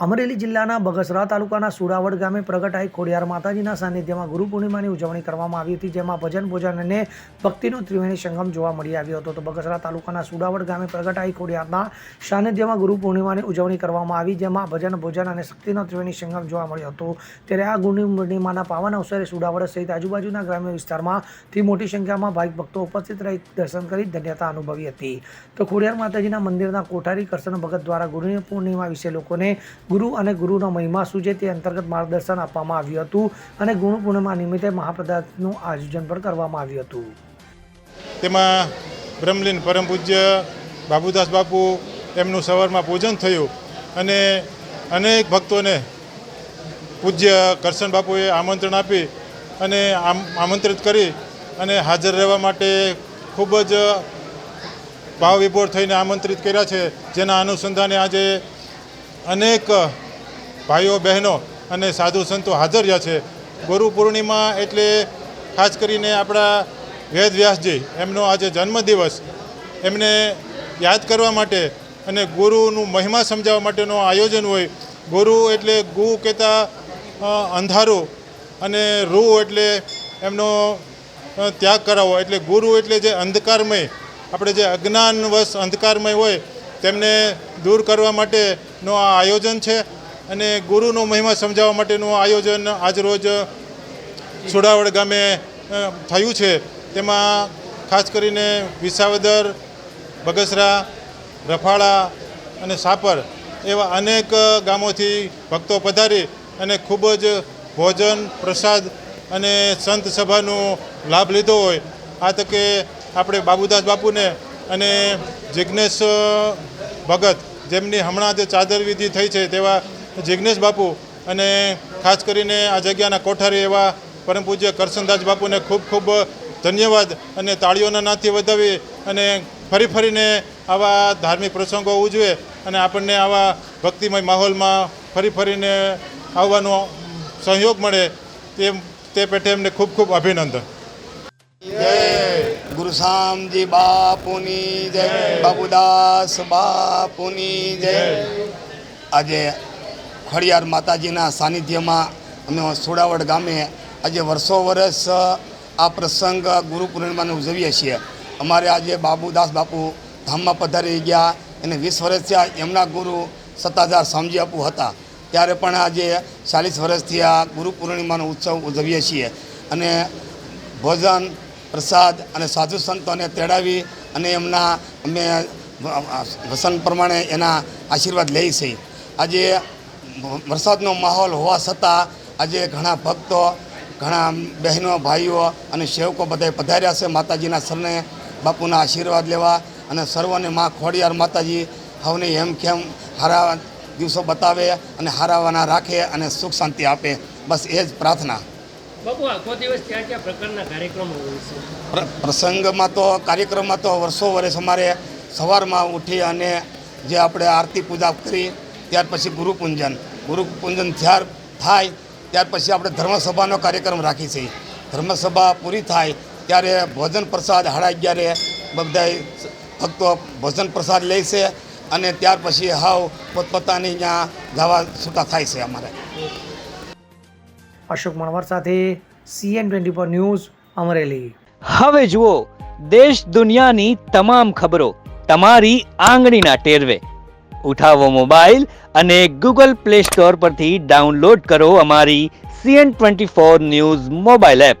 અમરેલી જિલ્લાના બગસરા તાલુકાના સુડાવડ ગામે પ્રગટાઈ ખોડિયાર માતાજીના સાનિધ્યમાં ગુરુ પૂર્ણિમાની ઉજવણી કરવામાં આવી હતી, જેમાં ભજન, ભોજન અને ભક્તિનો ત્રિવેણી સંગમ જોવા મળી આવ્યો હતો. તો બગસરા તાલુકાના સુડાવડ ગામે પ્રગટાઈ ખોડિયારના સાનિધ્યમાં ગુરુ પૂર્ણિમાની ઉજવણી કરવામાં આવી, જેમાં ભજન, ભોજન અને શક્તિનો ત્રિવેણી સંગમ જોવા મળ્યો હતો. ત્યારે આ ગુરુ પૂર્ણિમાના પાવન અવસરે સુડાવડ સહિત આજુબાજુના ગ્રામ્ય વિસ્તારમાંથી મોટી સંખ્યામાં ભાવિક ભક્તો ઉપસ્થિત રહી દર્શન કરી ધન્યતા અનુભવી હતી. તો ખોડિયાર માતાજીના મંદિરના કોઠારી કરશન ભગત દ્વારા ગુરુ પૂર્ણિમા વિશે લોકોને ગુરુ અને ગુરુનો મહિમા શું છે તે અંતર્ગત માર્ગદર્શન આપવામાં આવ્યું હતું અને ગુરુ પૂર્ણિમા નિમિત્તે મહાપ્રદાનનું આયોજન પણ કરવામાં આવ્યું હતું. તેમાં બ્રહ્મલીન પરમ પૂજ્ય બાબુદાસ બાપુ એમનું સવારમાં પૂજન થયું અને અનેક ભક્તોને પૂજ્ય કરશન બાપુએ આમંત્રણ આપી અને આમ, આમંત્રિત કરી અને હાજર રહેવા માટે ખૂબ જ ભાવ વિભોર થઈને આમંત્રિત કર્યા છે. જેના અનુસંધાને આજે અનેક ભાઈઓ, બહેનો અને સાધુ સંતો હાજર રહ્યા છે. ગુરુ પૂર્ણિમા એટલે ખાસ કરીને આપણા વેદ વ્યાસજી, એમનો આજે જન્મદિવસ. એમને યાદ કરવા માટે અને ગુરુનું મહિમા સમજાવવા માટેનું આયોજન હોય. ગુરુ એટલે ગુ કહેતા અંધારું અને રૂ એટલે એમનો ત્યાગ કરાવો એટલે ગુરુ એટલે જે અંધકારમય, આપણે જે અજ્ઞાનવશ અંધકારમય હોય તેમને દૂર કરવા માટેનું આ આયોજન છે અને ગુરુનો મહિમા સમજાવવા માટેનું આયોજન આજરોજ સુડાવડ ગામે થયું છે. તેમાં ખાસ કરીને વિસાવદર, બગસરા, રફાળા અને સાપર એવા અનેક ગામોથી ભક્તો પધારી અને ખૂબ જ ભોજન, પ્રસાદ અને સંત સભાનો લાભ લીધો હોય. આ તકે આપણે બાબુદાસ બાપુને અને જિજ્ઞેશ ભગત જેમની હમણાં જે ચાદર વિધિ થઈ છે તેવા જિજ્ઞેશ બાપુ અને ખાસ કરીને આ જગ્યાના કોઠારી એવા પરમ પૂજ્ય કરશનદાસ બાપુને ખૂબ ખૂબ ધન્યવાદ અને તાળીઓના નાથી વધાવી અને ફરી ફરીને આવા ધાર્મિક પ્રસંગો ઉજવે અને આપણને આવા ભક્તિમય માહોલમાં ફરી ફરીને આવવાનો સહયોગ મળે તે તે પેટે એમને ખૂબ ખૂબ અભિનંદન. ગુરુ શામજી બાપુની જય બાબુદાસ બાપુની જય. આજે ખડિયાર માતાજીના સાનિધ્યમાં અમે સુડાવડ ગામે આજે વર્ષો વર્ષ આ પ્રસંગ ગુરુ પૂર્ણિમાને ઉજવીએ છીએ. અમારે આજે બાબુદાસ બાપુ ધામમાં પધારી ગયા અને વીસ વર્ષ થયા એમના ગુરુ સત્તાધાર સ્વામીજી બાપુ હતા. ત્યારે પણ આજે ચાલીસ વર્ષથી આ ગુરુ પૂર્ણિમાનો ઉત્સવ ઉજવીએ છીએ. અને ભોજન પ્રસાદ અને સાધુ સંતોને તેડાવી અને એમના અમે વસન પ્રમાણે એના આશીર્વાદ લઈ છે. આજે વરસાદનો માહોલ હોવા છતાં આજે ઘણા ભક્તો, ઘણા બહેનો, ભાઈઓ અને સેવકો બધા પધાર્યા છે માતાજીના સરને બાપુના આશીર્વાદ લેવા અને સર્વને માં ખોડિયાર માતાજી હવને એમ કેમ હારા દિવસો બતાવે અને હારાવાના રાખે અને સુખ શાંતિ આપે. બસ એ જ પ્રાર્થના. બાપુ આખો દિવસ ક્યાં ક્યાં પ્રકારના કાર્યક્રમો હોય છે. પ્રસંગમાં તો કાર્યક્રમમાં તો વર્ષો વર્ષ અમારે સવારમાં ઉઠી અને જે આપણે આરતી પૂજા કરી ત્યાર પછી ગુરુપૂંજન ગુરુપૂંજન ત્યાર થાય ત્યાર પછી આપણે ધર્મસભાનો કાર્યક્રમ રાખી છે. ધર્મસભા પૂરી થાય ત્યારે ભોજન પ્રસાદ સાડા અગિયારે બધા ભક્તો ભોજન પ્રસાદ લે છે અને ત્યાર પછી હાવ પોતપોતાની ત્યાં જવા છૂટા થાય છે અમારે. અશોક મણવર સાથે CN twenty four news Amreli. હવે જુઓ, દેશ દુનિયાની તમામ ખબરો તમારી આંગળીના ટેરવે. ઉઠાવો મોબાઈલ અને ગૂગલ પ્લે સ્ટોર પરથી ડાઉનલોડ કરો અમારી CN twenty four news mobile app.